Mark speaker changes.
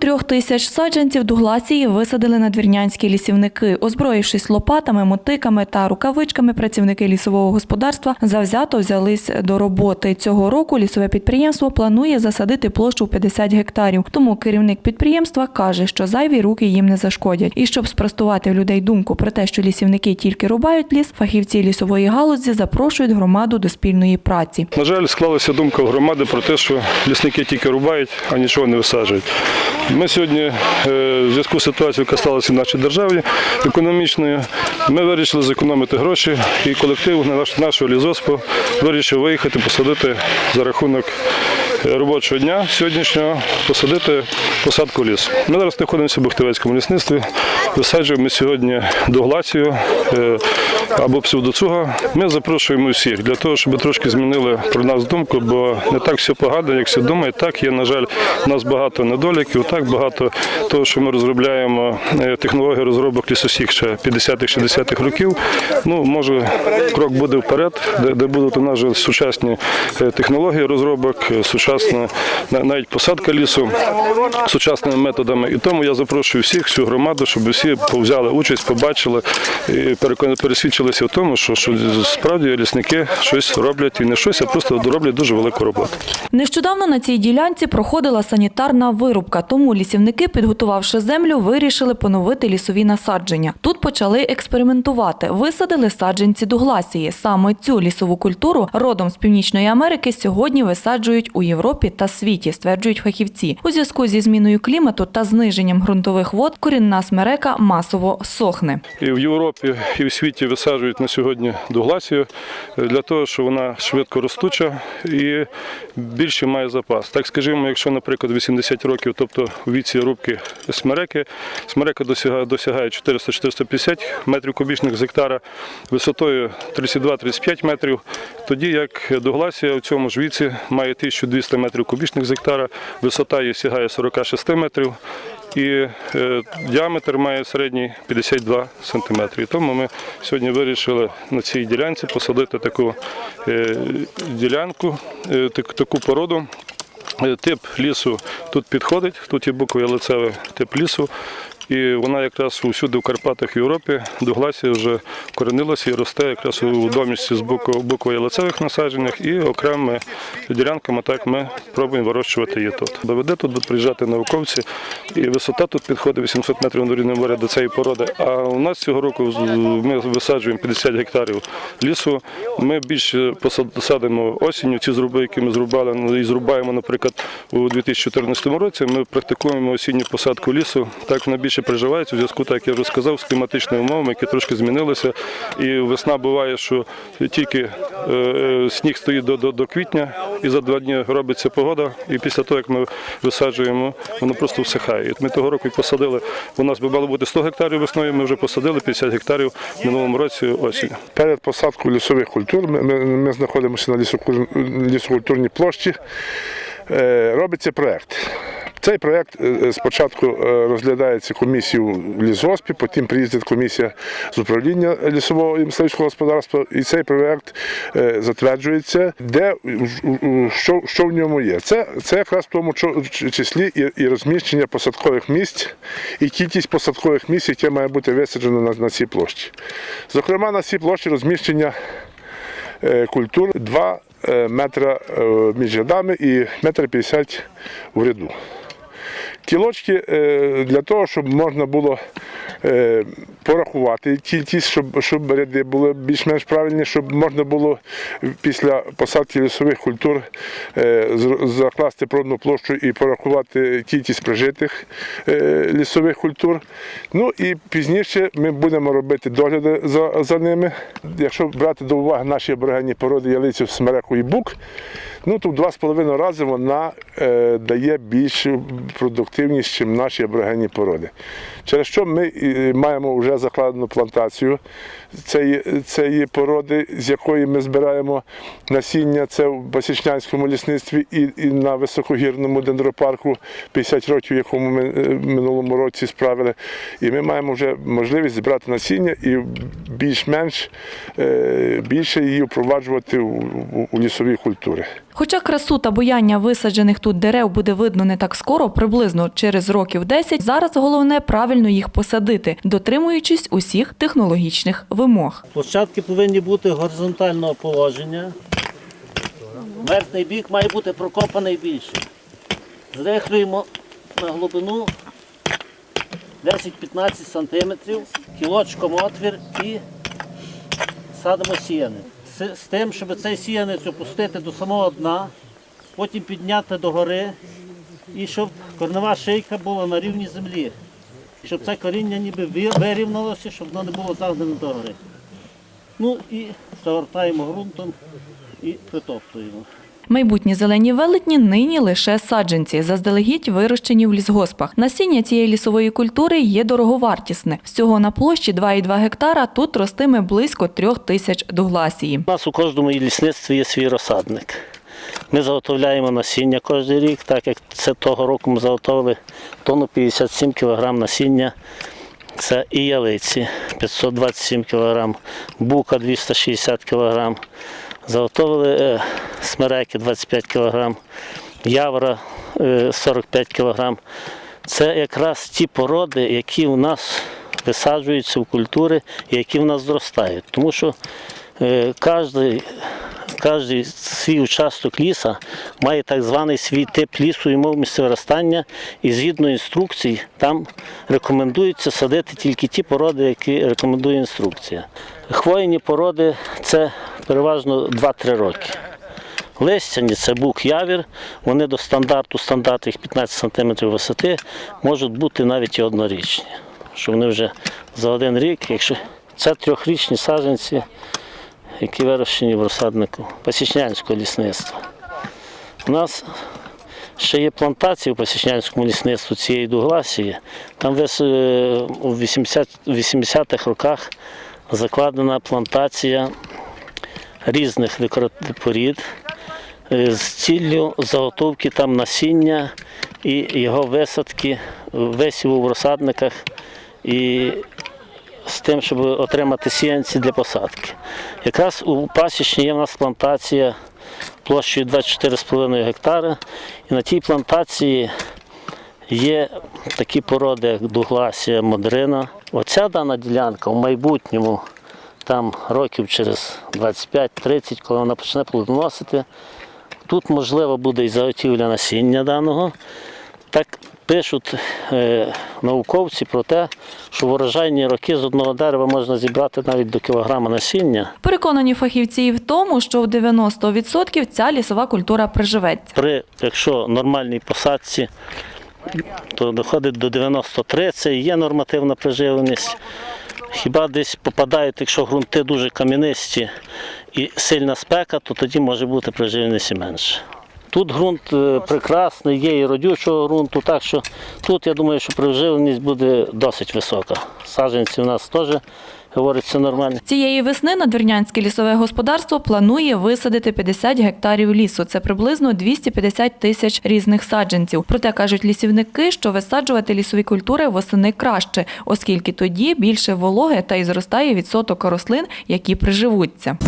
Speaker 1: Трьох тисяч саджанців дугласії висадили надвірнянські лісівники. Озброївшись лопатами, мотиками та рукавичками, працівники лісового господарства завзято взялись до роботи. Цього року лісове підприємство планує засадити площу в 50 гектарів. Тому керівник підприємства каже, що зайві руки їм не зашкодять. І щоб спростувати в людей думку про те, що лісівники тільки рубають ліс, фахівці лісової галузі запрошують громаду до спільної праці.
Speaker 2: На жаль, склалася думка в громади про те, що лісники тільки рубають, а нічого не висаджують. Ми сьогодні, е, в зв'язку з ситуацією, яка сталася в нашій державі економічною, ми вирішили зекономити гроші, і колектив наш- нашого лізоспу вирішив виїхати, посадити за рахунок робочого дня сьогоднішнього, посадити посадку лісу. Ми зараз знаходимося в Бухтовецькому лісництві, висаджуємо сьогодні доглацію е, або псевдоцуга. Ми запрошуємо всіх для того, щоб трошки змінили про нас думку, бо не так все погано, як всі думають. Так є, на жаль, у нас багато недоліків, так багато того, що ми розробляємо е, технології розробок лісосік ще 50-60-х років. Ну, може, крок буде вперед, де, де будуть у нас сучасні е, технології розробок, е, сучасна на- навіть посадка лісу сучасними методами. І тому я запрошую всіх, всю громаду, щоб всі взяли участь, побачили і пересвідчилися в тому, що, що справді лісники щось роблять і не щось, а просто роблять дуже велику роботу.
Speaker 1: Нещодавно на цій ділянці проходила санітарна вирубка, тому лісівники, підготувавши землю, вирішили поновити лісові насадження. Тут почали експериментувати. Висадили саджанці дугласії. Саме цю лісову культуру родом з Північної Америки сьогодні висаджують у Європі та світі, стверджують фахівці. У зв'язку зі зміною клімату та зниженням ґрунтових вод корінна смерека масово сохне.
Speaker 2: І в Європі, і в світі висаджують на сьогодні дугласію е, для того, що вона швидко ростуча і більше має запас. Так скажімо, якщо, наприклад, 80 років, тобто у віці рубки смереки, смерека досягає, досягає 400-450 метрів кубічних з гектара, висотою 32-35 метрів, тоді як дугласія у цьому ж віці має 1200 метрів кубічних з гектара, висота її сягає 46 метрів і е, діаметр має середній 52 см. Тому ми сьогодні вирішили на цій ділянці посадити таку е, ділянку, е, таку породу. Тип лісу тут підходить, тут є буквою лицевий тип лісу. І вона якраз усюди в Карпатах Європі дугласія вже коренилася і росте якраз у домісті з боку буквою лицевих насадженнях і окремими ділянками так ми пробуємо вирощувати її тут. Доведе тут будуть приїжджати науковці, і висота тут підходить 800 метрів над рівнем моря до цієї породи. А у нас цього року ми висаджуємо 50 гектарів лісу. Ми більше посадимо осінню ці зруби, які ми зрубали, ну, і зрубаємо, наприклад, у 2014 році. Ми практикуємо осінню посадку лісу. Так вона більше приживається у зв'язку, так як я вже сказав, з кліматичними умовами, які трошки змінилися. І весна буває, що тільки е, е, сніг стоїть до, до, до квітня, і за два дні робиться погода. І після того, як ми висаджуємо, воно просто всихає. І ми того року посадили. У нас би мало бути 100 гектарів весною. Ми вже посадили 50 гектарів в минулому році осінь.
Speaker 3: Перед посадкою лісових культур ми, ми, ми знаходимося на лісокультурній площі. Е, робиться проєкт. Цей проєкт е, спочатку е, розглядається комісією в лісгоспі, потім приїздить комісія з управління лісового і мисливського господарства, і цей проєкт е, затверджується, де що, що в ньому є. Це, це якраз в тому числі і, і розміщення посадкових місць, і кількість посадкових місць, яке має бути висаджено на, на цій площі. Зокрема, на цій площі розміщення е, культур 2 е, метра е, між рядами і метр 50 в ряду. Кілочки е, для того, щоб можна було е, порахувати кількість, щоб, щоб ряди були більш-менш правильні, щоб можна було після посадки лісових культур е, закласти природну площу і порахувати кількість прижитих е, лісових культур. Ну і пізніше ми будемо робити догляди за, за ними. Якщо брати до уваги наші аборигенні породи ялицю, смереку і бук, ну то в два з половиною рази вона е, дає більшу продуктивність, ніж наші аборигенні породи. Через що ми маємо вже закладену плантацію цієї, цієї породи, з якої ми збираємо насіння. Це в Басічнянському лісництві і, і на високогірному дендропарку 50 років, якому ми е, минулому році справили. І ми маємо вже можливість збирати насіння і більш-менш е, більше її впроваджувати у, у, у лісові культури.
Speaker 1: Хоча красу та буяння висаджених тут дерев буде видно не так скоро, приблизно через років 10, зараз головне правильно їх посадити, дотримуючись усіх технологічних вимог.
Speaker 4: Площадки повинні бути горизонтального положення. Верхній бік має бути прокопаний більше. Зрихлюємо на глибину 10-15 см, кілочком отвір і садимо сіянець. З, тим, щоб цей сіянець опустити до самого дна, потім підняти догори і щоб корнева шийка була на рівні землі. Щоб це коріння ніби ви- вирівнялося, щоб воно не було загнане догори. Ну і загортаємо ґрунтом і притоптуємо.
Speaker 1: Майбутні зелені велетні нині лише саджанці, заздалегідь вирощені в лісгоспах. Насіння цієї лісової культури є дороговартісне. Всього на площі 2,2 гектара тут ростиме близько трьох тисяч дугласії.
Speaker 4: У нас у кожному лісництві є свій розсадник. Ми заготовляємо насіння кожен рік, так як це того року ми заготовили тонну 57 кг насіння. Це і ялиці 527 кг, бука 260 кг. Заготовили е, смереки 25 кг, явра е, 45 кг. Це якраз ті породи, які у нас висаджуються в культури і які в нас зростають. Тому що кожний, кожний свій участок ліса має так званий свій тип лісу і мов місцевиростання, і згідно інструкцій там рекомендується садити тільки ті породи, які рекомендує інструкція. Хвойні породи це переважно 2-3 роки. Листяні це бук явір, вони до стандарту, стандарт їх 15 см висоти, можуть бути навіть і однорічні. Що вони вже за один рік, якщо це трьохрічні саджанці, які вирощені в розсаднику Пасічнянського лісництва. У нас ще є плантації в Пасічнянському лісництві цієї дугласії. Там е, у 80 80-х роках закладена плантація різних декоративних е, з ціллю заготовки там насіння і його висадки, висіву в розсадниках і з тим, щоб отримати сіянці для посадки. Якраз у пасічні є в нас плантація площею 24,5 гектари, і на тій плантації є такі породи, як дугласія, модрина. Оця дана ділянка в майбутньому, там років через 25-30, коли вона почне плодоносити, тут можливо буде і заготівля насіння даного. Так пишуть е, науковці про те, що в урожайні роки з одного дерева можна зібрати навіть до кілограма насіння.
Speaker 1: Переконані фахівці і в тому, що в 90% ця лісова культура приживеться.
Speaker 4: При, якщо нормальній посадці, то доходить до 93, це і є нормативна приживленість. Хіба десь попадають, якщо ґрунти дуже кам'янисті і сильна спека, то тоді може бути приживленість і менше. Тут ґрунт е, прекрасний, є і родючого ґрунту, так що тут я думаю, що приживленість буде досить висока. Саджанці у нас теж говориться нормально.
Speaker 1: Цієї весни надвірнянське лісове господарство планує висадити 50 гектарів лісу. Це приблизно 250 тисяч різних саджанців. Проте кажуть лісівники, що висаджувати лісові культури восени краще, оскільки тоді більше вологи та і зростає відсоток рослин, які приживуться.